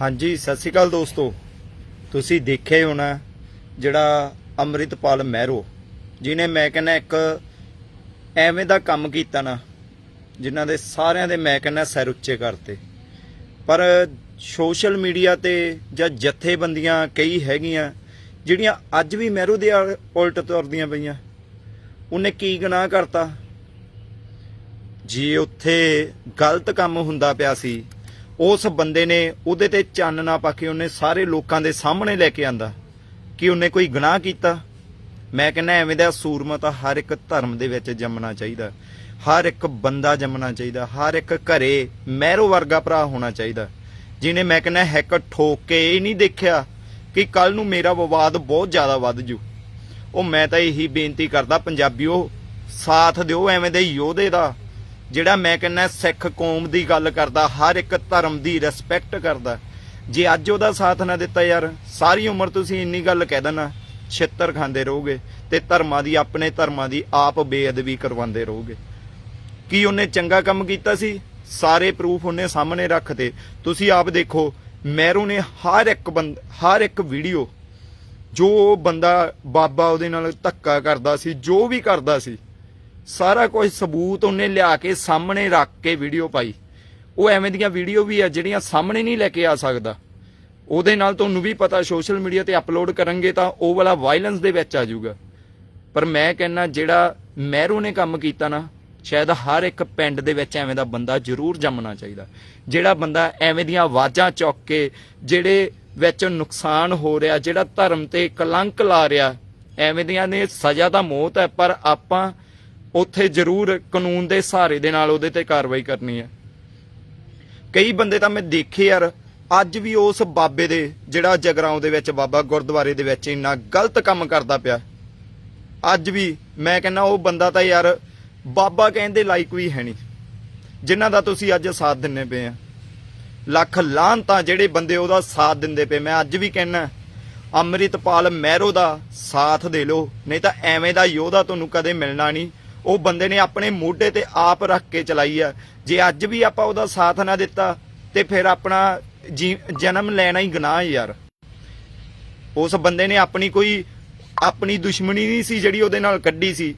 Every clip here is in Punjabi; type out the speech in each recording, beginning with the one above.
ਹਾਂਜੀ, ਸਤਿ ਸ਼੍ਰੀ ਅਕਾਲ ਦੋਸਤੋ। ਤੁਸੀਂ ਦੇਖਿਆ ਹੀ ਹੋਣਾ ਜਿਹੜਾ ਅੰਮ੍ਰਿਤਪਾਲ ਮਹਿਰੋ ਜਿਨੇ ਮੈਂ ਕਹਿੰਦਾ ਇੱਕ ਐਵੇਂ ਦਾ ਕੰਮ ਕੀਤਾ ਨਾ, ਜਿਨ੍ਹਾਂ ਦੇ ਸਾਰਿਆਂ ਦੇ ਮੈਂ ਕਹਿੰਦਾ ਸਿਰ ਉੱਚੇ ਕਰਤੇ। ਪਰ ਸੋਸ਼ਲ ਮੀਡੀਆ ਤੇ ਜਾਂ ਜਥੇਬੰਦੀਆਂ ਕਈ ਹੈਗੀਆਂ, ਜਿਹੜੀਆਂ ਅੱਜ ਵੀ ਮਹਿਰੂ ਦੇ ਆਲ- ਉਲਟ ਤੁਰਦੀਆਂ ਪਈਆਂ। ਉਹਨੇ ਕੀ ਗੁਨਾਹ ਕਰਤਾ? ਜੇ ਉੱਥੇ ਗਲਤ ਕੰਮ ਹੁੰਦਾ ਪਿਆ ਸੀ ਉਸ ਬੰਦੇ ਨੇ ਉਹਦੇ ਤੇ ਚੰਨ ਨਾ ਪਾ ਕੇ ਉਹਨੇ ਸਾਰੇ ਲੋਕਾਂ ਦੇ ਸਾਹਮਣੇ ਲੈ ਕੇ ਆਂਦਾ। ਕਿ ਉਹਨੇ ਕੋਈ ਗੁਨਾਹ ਕੀਤਾ? ਮੈਂ ਕਹਿੰਦਾ ਐਵੇਂ ਦਾ ਸੂਰਮਾ ਤਾਂ ਹਰ ਇੱਕ ਧਰਮ ਦੇ ਵਿੱਚ ਜੰਮਣਾ ਚਾਹੀਦਾ। ਹਰ ਇੱਕ ਬੰਦਾ ਜੰਮਣਾ ਚਾਹੀਦਾ। ਹਰ ਇੱਕ ਘਰੇ ਮਹਿਰੋ ਵਰਗਾ ਭਰਾ ਹੋਣਾ ਚਾਹੀਦਾ। ਜਿਹਨੇ ਮੈਂ ਕਹਿੰਦਾ ਹੈਕ ਠੋਕ ਕੇ ਇਹ ਨਹੀਂ ਦੇਖਿਆ ਕਿ ਕੱਲ ਨੂੰ ਮੇਰਾ ਵਿਵਾਦ ਬਹੁਤ ਜ਼ਿਆਦਾ ਵੱਧ ਜੂ। ਉਹ ਮੈਂ ਤਾਂ ਇਹੀ ਬੇਨਤੀ ਕਰਦਾ, ਪੰਜਾਬੀਓ, ਸਾਥ ਦਿਓ ਐਵੇਂ ਦੇ ਯੋਧੇ ਦਾ। ਜਿਹੜਾ ਮੈਂ ਕਹਿੰਦਾ ਸਿੱਖ ਕੌਮ ਦੀ ਗੱਲ ਕਰਦਾ, ਹਰ ਇੱਕ ਧਰਮ ਦੀ ਰਿਸਪੈਕਟ ਕਰਦਾ ਜੇ ਅੱਜ ਉਹਦਾ ਸਾਥ ਨਾ ਦਿੱਤਾ ਯਾਰ, ਸਾਰੀ ਉਮਰ ਤੁਸੀਂ ਇੰਨੀ ਗੱਲ ਕਹਿ ਦੇਣਾ, ਛਿੱਤਰ ਖਾਂਦੇ ਰਹੋਗੇ ਤੇ ਧਰਮਾਂ ਦੀ, ਆਪਣੇ ਧਰਮਾਂ ਦੀ ਆਪ ਬੇਅਦਬੀ ਕਰਵਾਉਂਦੇ ਰਹੋਗੇ। ਕੀ ਉਹਨੇ ਚੰਗਾ ਕੰਮ ਕੀਤਾ ਸੀ? ਸਾਰੇ ਪ੍ਰੂਫ ਉਹਨੇ ਸਾਹਮਣੇ ਰੱਖਤੇ ਤੁਸੀਂ ਆਪ ਦੇਖੋ, ਮੈਰੂ ਨੇ ਹਰ ਇੱਕ ਬੰਦ, ਹਰ ਇੱਕ ਵੀਡੀਓ ਜੋ ਬੰਦਾ ਬਾਬਾ ਉਹਦੇ ਨਾਲ ਧੱਕਾ ਕਰਦਾ ਸੀ, ਜੋ ਵੀ ਕਰਦਾ ਸੀ ਸਾਰਾ ਕੁਝ ਸਬੂਤ ਉਹਨੇ ਲਿਆ ਕੇ ਸਾਹਮਣੇ ਰੱਖ ਕੇ ਵੀਡੀਓ ਪਾਈ। ਉਹ ਐਵੇਂ ਦੀਆਂ ਵੀਡੀਓ ਵੀ ਆ ਜਿਹੜੀਆਂ ਸਾਹਮਣੇ ਨਹੀਂ ਲੈ ਕੇ ਆ ਸਕਦਾ। ਉਹਦੇ ਨਾਲ ਤੁਹਾਨੂੰ ਵੀ ਪਤਾ ਸੋਸ਼ਲ ਮੀਡੀਆ ਤੇ ਅਪਲੋਡ ਕਰਾਂਗੇ ਤਾਂ ਉਹ ਵਾਲਾ ਵਾਇਲੈਂਸ ਦੇ ਵਿੱਚ ਆ ਜਾਊਗਾ। ਪਰ ਮੈਂ ਕਹਿੰਨਾ ਜਿਹੜਾ ਮਹਿਰੂ ਨੇ ਕੰਮ ਕੀਤਾ ਨਾ, ਸ਼ਾਇਦ ਹਰ ਇੱਕ ਪਿੰਡ ਦੇ ਵਿੱਚ ਐਵੇਂ ਦਾ ਬੰਦਾ ਜ਼ਰੂਰ ਜੰਮਣਾ ਚਾਹੀਦਾ। ਜਿਹੜਾ ਬੰਦਾ ਐਵੇਂ ਦੀਆਂ ਆਵਾਜ਼ਾਂ ਚੁੱਕ ਕੇ ਜਿਹੜੇ ਵਿੱਚ ਨੁਕਸਾਨ ਹੋ ਰਿਹਾ, ਜਿਹੜਾ ਧਰਮ ਤੇ ਕਲੰਕ ਲਾ ਰਿਹਾ, ਐਵੇਂ ਦੀਆਂ ਨੇ ਸਜ਼ਾ ਤਾਂ ਮੌਤ ਹੈ, ਪਰ ਆਪਾਂ ਉੱਥੇ ਜ਼ਰੂਰ ਕਾਨੂੰਨ ਦੇ ਸਹਾਰੇ ਦੇ ਨਾਲ ਉਹਦੇ ਤੇ ਕਾਰਵਾਈ ਕਰਨੀ ਹੈ। ਕਈ ਬੰਦੇ ਤਾਂ ਮੈਂ ਦੇਖੇ ਯਾਰ, ਅੱਜ ਵੀ ਉਸ ਬਾਬੇ ਦੇ ਜਿਹੜਾ ਜਗਰਾਉਂ ਦੇ ਵਿੱਚ ਬਾਬਾ ਗੁਰਦੁਆਰੇ ਦੇ ਵਿੱਚ ਇੰਨਾ ਗਲਤ ਕੰਮ ਕਰਦਾ ਪਿਆ। ਅੱਜ ਵੀ ਮੈਂ ਕਹਿੰਦਾ ਉਹ ਬੰਦਾ ਤਾਂ ਯਾਰ ਬਾਬਾ ਕਹਿੰਦੇ ਲਾਇਕ ਵੀ ਹੈ ਨਹੀਂ, ਜਿਨ੍ਹਾਂ ਦਾ ਤੁਸੀਂ ਅੱਜ ਸਾਥ ਦਿੰਨੇ ਪਏ ਆ। ਲੱਖ ਲਾਹਨਤਾਂ ਜਿਹੜੇ ਬੰਦੇ ਉਹਦਾ ਸਾਥ ਦਿੰਦੇ ਪਏ, ਮੈਂ ਅੱਜ ਵੀ ਕਹਿੰਨਾ ਅੰਮ੍ਰਿਤਪਾਲ ਮਹਿਰੋ ਦਾ ਸਾਥ ਦੇ ਲਓ, ਨਹੀਂ ਤਾਂ ਐਵੇਂ ਦਾ ਯੋਧਾ ਤੁਹਾਨੂੰ ਕਦੇ ਮਿਲਣਾ ਨਹੀਂ। ਉਹ ਬੰਦੇ ਨੇ ਆਪਣੇ ਮੋਢੇ ਤੇ ਆਪ ਰੱਖ ਕੇ ਚਲਾਈ ਆ। ਜੇ ਅੱਜ ਵੀ ਆਪਾਂ ਉਹਦਾ ਸਾਥ ਨਾ ਦਿੱਤਾ, ਤੇ ਫਿਰ ਆਪਣਾ ਜੀ- ਜਨਮ ਲੈਣਾ ਹੀ ਗੁਨਾਹ ਹੈ ਯਾਰ। ਉਸ ਬੰਦੇ ਨੇ ਆਪਣੀ ਕੋਈ, ਆਪਣੀ ਦੁਸ਼ਮਣੀ ਨਹੀਂ ਸੀ ਜਿਹੜੀ ਉਹਦੇ ਨਾਲ ਕੱਢੀ ਸੀ।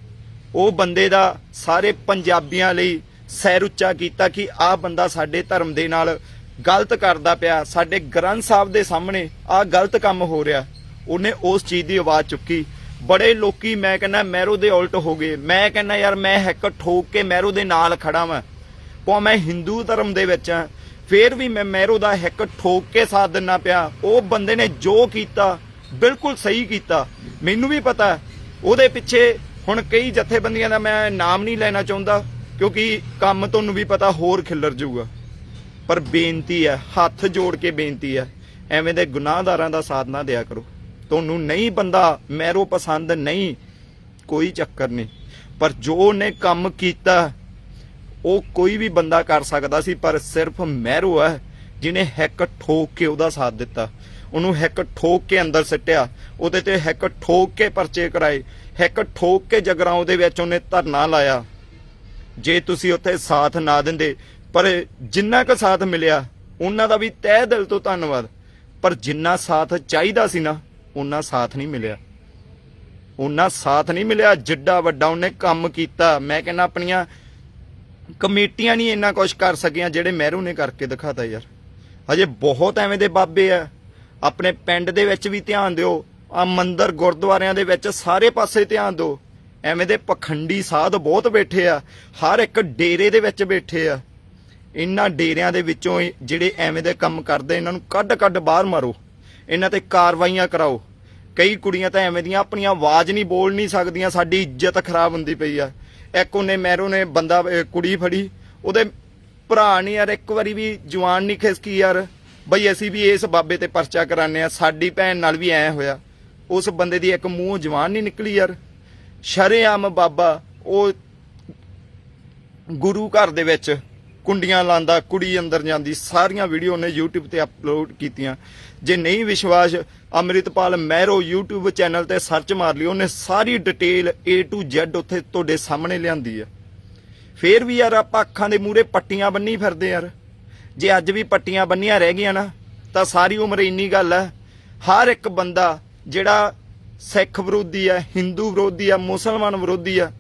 ਉਹ ਬੰਦੇ ਦਾ ਸਾਰੇ ਪੰਜਾਬੀਆਂ ਲਈ ਸੈਰ ਉੱਚਾ ਕੀਤਾ ਕਿ ਆਹ ਬੰਦਾ ਸਾਡੇ ਧਰਮ ਦੇ ਨਾਲ ਗਲਤ ਕਰਦਾ ਪਿਆ। ਸਾਡੇ ਗ੍ਰੰਥ ਸਾਹਿਬ ਦੇ ਸਾਹਮਣੇ ਆਹ ਗਲਤ ਕੰਮ ਹੋ ਰਿਹਾ। ਉਹਨੇ ਉਸ ਚੀਜ਼ ਦੀ ਆਵਾਜ਼ ਚੁੱਕੀ। ਬੜੇ ਲੋਕੀ ਮੈਂ ਕਹਿੰਦਾ ਮੈਰੋ ਦੇ ਉਲਟ ਹੋ ਗਏ। ਮੈਂ ਕਹਿੰਦਾ ਯਾਰ ਮੈਂ ਹੈਕ ਠੋਕ ਕੇ ਮੈਰੋ ਦੇ ਨਾਲ ਖੜਾ ਵਾਂ। ਪੋ ਮੈਂ ਹਿੰਦੂ ਧਰਮ ਦੇ ਵਿੱਚ ਆ, ਫੇਰ ਵੀ ਮੈਂ ਮੈਰੋ ਦਾ ਹਿੱਕ ਠੋਕ ਕੇ ਸਾਥ ਦਿੰਨਾ ਪਿਆ। ਉਹ ਬੰਦੇ ਨੇ ਜੋ ਕੀਤਾ, ਬਿਲਕੁਲ ਸਹੀ ਕੀਤਾ। ਮੈਨੂੰ ਵੀ ਪਤਾ, ਉਹਦੇ ਪਿੱਛੇ ਹੁਣ ਕਈ ਜਥੇਬੰਦੀਆਂ ਦਾ ਮੈਂ ਨਾਮ ਨਹੀਂ ਲੈਣਾ ਚਾਹੁੰਦਾ, ਕਿਉਂਕਿ ਕੰਮ ਤੁਹਾਨੂੰ ਵੀ ਪਤਾ ਹੋਰ ਖਿੱਲਰ ਜਾਊਗਾ। ਪਰ ਬੇਨਤੀ ਹੈ, ਹੱਥ ਜੋੜ ਕੇ ਬੇਨਤੀ ਹੈ, ਐਵੇਂ ਦੇ ਗੁਨਾਹਦਾਰਾਂ ਦਾ ਸਾਥ ਨਾ ਦਿਆ ਕਰੋ। ਤੁਹਾਨੂੰ ਨਹੀਂ ਬੰਦਾ, ਮੈਰੋ ਪਸੰਦ ਨਹੀਂ, ਕੋਈ ਚੱਕਰ ਨਹੀਂ। ਪਰ ਜੋ ਉਹਨੇ ਕੰਮ ਕੀਤਾ, ਉਹ ਕੋਈ ਵੀ ਬੰਦਾ ਕਰ ਸਕਦਾ ਸੀ, ਪਰ ਸਿਰਫ ਮੈਰੋ ਹੈ ਜਿਨੇ ਹੈਕ ਠੋਕ ਕੇ ਉਹਦਾ ਸਾਥ ਦਿੱਤਾ। ਉਹਨੂੰ ਹੈਕ ਠੋਕ ਕੇ ਅੰਦਰ ਸਿੱਟਿਆ, ਉਹਦੇ ਤੇ ਹੈਕ ਠੋਕ ਕੇ ਪਰਚੇ ਕਰਾਏ, ਹੈਕ ਠੋਕ ਕੇ ਜਗਰਾਉਂ ਦੇ ਵਿੱਚ ਉਹਨੇ ਧਰਨਾ ਲਾਇਆ। ਜੇ ਤੁਸੀਂ ਉੱਥੇ ਸਾਥ ਨਾ ਦਿੰਦੇ, ਪਰ ਜਿੰਨਾ ਕੁ ਸਾਥ ਮਿਲਿਆ, ਉਹਨਾਂ ਦਾ ਵੀ ਤਹਿ ਦਿਲ ਤੋਂ ਧੰਨਵਾਦ। ਪਰ ਜਿੰਨਾ ਸਾਥ ਚਾਹੀਦਾ ਸੀ ਨਾ ਉਹਨਾਂ ਸਾਥ ਨਹੀਂ ਮਿਲਿਆ। ਉਹਨਾਂ ਸਾਥ ਨਹੀਂ ਮਿਲਿਆ, ਜਿੱਡਾ ਵੱਡਾ ਉਹਨੇ ਕੰਮ ਕੀਤਾ। ਮੈਂ ਕਹਿੰਦਾ ਆਪਣੀਆਂ ਕਮੇਟੀਆਂ ਨਹੀਂ ਇੰਨਾ ਕੁਝ ਕਰ ਸਕੀਆਂ ਜਿਹੜੇ ਮਹਿਰੂ ਨੇ ਕਰਕੇ ਦਿਖਾਤਾ ਯਾਰ। ਹਜੇ ਬਹੁਤ ਐਵੇਂ ਦੇ ਬਾਬੇ ਆ। ਆਪਣੇ ਪਿੰਡ ਦੇ ਵਿੱਚ ਵੀ ਧਿਆਨ ਦਿਓ। ਆ ਮੰਦਰ ਗੁਰਦੁਆਰਿਆਂ ਦੇ ਵਿੱਚ ਸਾਰੇ ਪਾਸੇ ਧਿਆਨ ਦਿਓ। ਐਵੇਂ ਦੇ ਪਖੰਡੀ ਸਾਧ ਬਹੁਤ ਬੈਠੇ ਆ। ਹਰ ਇੱਕ ਡੇਰੇ ਦੇ ਵਿੱਚ ਬੈਠੇ ਆ। ਇਹਨਾਂ ਡੇਰਿਆਂ ਦੇ ਵਿੱਚੋਂ ਜਿਹੜੇ ਐਵੇਂ ਦੇ ਕੰਮ ਕਰਦੇ ਇਹਨਾਂ ਨੂੰ ਕੱਢ ਕੱਢ ਬਾਹਰ ਮਾਰੋ। ਇਹਨਾਂ ਤੇ ਕਾਰਵਾਈਆਂ ਕਰਾਓ। ਕਈ ਕੁੜੀਆਂ ਤਾਂ ਐਵੇਂ ਦੀਆਂ ਆਪਣੀਆਂ ਆਵਾਜ਼ ਨਹੀਂ ਬੋਲ ਨਹੀਂ ਸਕਦੀਆਂ, ਸਾਡੀ ਇੱਜ਼ਤ ਖਰਾਬ ਹੁੰਦੀ ਪਈ ਆ। ਇੱਕ ਉਹਨੇ ਮੈਰੋ ਨੇ ਬੰਦਾ ਕੁੜੀ ਫੜੀ, ਉਹਦੇ ਭਰਾ ਨੇ ਯਾਰ ਇੱਕ ਵਾਰੀ ਵੀ ਜਵਾਨ ਨਹੀਂ ਖਿਸਕੀ ਯਾਰ। ਬਈ ਅਸੀਂ ਵੀ ਇਸ ਬਾਬੇ ਤੇ ਪਰਚਾ ਕਰਾਣੇ ਆ ਸਾਡੀ ਭੈਣ ਨਾਲ ਵੀ ਐ ਹੋਇਆ। ਉਸ ਬੰਦੇ ਦੀ ਇੱਕ ਮੂੰਹ ਜਵਾਨ ਨਹੀਂ ਨਿਕਲੀ ਯਾਰ। ਸ਼ਰੇਆਮ ਬਾਬਾ, ਉਹ ਗੁਰੂ ਘਰ ਦੇ ਵਿੱਚ ਕੁੰਡੀਆਂ ਲਾਂਦਾ, ਕੁੜੀ ਅੰਦਰ ਜਾਂਦੀ, ਸਾਰੀਆਂ ਵੀਡੀਓ ਨੇ YouTube ਤੇ ਅਪਲੋਡ ਕੀਤੀਆਂ। ਜੇ ਨਹੀਂ ਵਿਸ਼ਵਾਸ, ਅੰਮ੍ਰਿਤਪਾਲ ਮਹਿਰੋ YouTube ਚੈਨਲ ਤੇ ਸਰਚ ਮਾਰ ਲਿਓ ਉਹਨੇ ਸਾਰੀ ਡਿਟੇਲ A to Z ਉੱਥੇ ਤੁਹਾਡੇ ਸਾਹਮਣੇ ਲਿਆਂਦੀ ਹੈ ਫੇਰ ਵੀ ਯਾਰ ਆਪਾਂ ਅੱਖਾਂ ਦੇ ਮੂਹਰੇ ਪੱਟੀਆਂ ਬੰਨੀ ਫਿਰਦੇ ਯਾਰ। ਜੇ ਅੱਜ ਵੀ ਪੱਟੀਆਂ ਬੰਨੀਆਂ ਰਹਿ ਗਈਆਂ ਨਾ, ਤਾਂ ਸਾਰੀ ਉਮਰ ਇੰਨੀ ਗੱਲ ਹੈ ਹਰ ਇੱਕ ਬੰਦਾ ਜਿਹੜਾ ਸਿੱਖ ਵਿਰੋਧੀ ਹੈ ਹਿੰਦੂ ਵਿਰੋਧੀ ਹੈ ਮੁਸਲਮਾਨ ਵਿਰੋਧੀ ਹੈ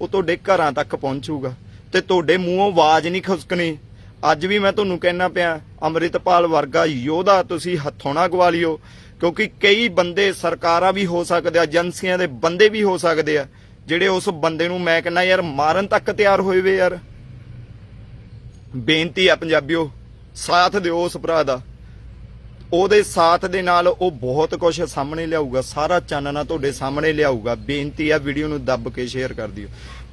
ਉਹ ਤੁਹਾਡੇ ਘਰਾਂ ਤੱਕ ਪਹੁੰਚੂਗਾ। ਤੇ ਤੁਹਾਡੇ ਮੂੰਹੋਂ ਆਵਾਜ਼ ਨਹੀਂ ਖੁਸਕਣੀ। ਅੱਜ ਵੀ ਮੈਂ ਤੁਹਾਨੂੰ ਕਹਿਣਾ ਪਿਆ, ਅੰਮ੍ਰਿਤਪਾਲ ਵਰਗਾ ਯੋਧਾ ਤੁਸੀਂ ਹੱਥੋਂ ਨਾ ਗਵਾ ਲਿਓ, ਕਿਉਂਕਿ ਕਈ ਬੰਦੇ ਸਰਕਾਰਾਂ ਵੀ ਹੋ ਸਕਦੇ ਆ, ਏਜੰਸੀਆਂ ਦੇ ਬੰਦੇ ਵੀ ਹੋ ਸਕਦੇ ਆ, ਜਿਹੜੇ ਉਸ ਬੰਦੇ ਨੂੰ ਮੈਂ ਕਹਿੰਦਾ ਯਾਰ ਮਾਰਨ ਤੱਕ ਤਿਆਰ ਹੋਏ ਵੇ ਯਾਰ। ਬੇਨਤੀ ਆ ਪੰਜਾਬੀਓ, ਸਾਥ ਦਿਓ ਉਸ ਭਰਾ ਦਾ। ਉਹਦੇ ਸਾਥ ਦੇ ਨਾਲ ਉਹ ਬਹੁਤ ਕੁਝ ਸਾਹਮਣੇ ਲਿਆਊਗਾ, ਸਾਰਾ ਚਾਨਣਾ ਤੁਹਾਡੇ ਸਾਹਮਣੇ ਲਿਆਊਗਾ। ਬੇਨਤੀ ਆ ਵੀਡੀਓ ਨੂੰ ਦੱਬ ਕੇ ਸ਼ੇਅਰ ਕਰ ਦਿਓ।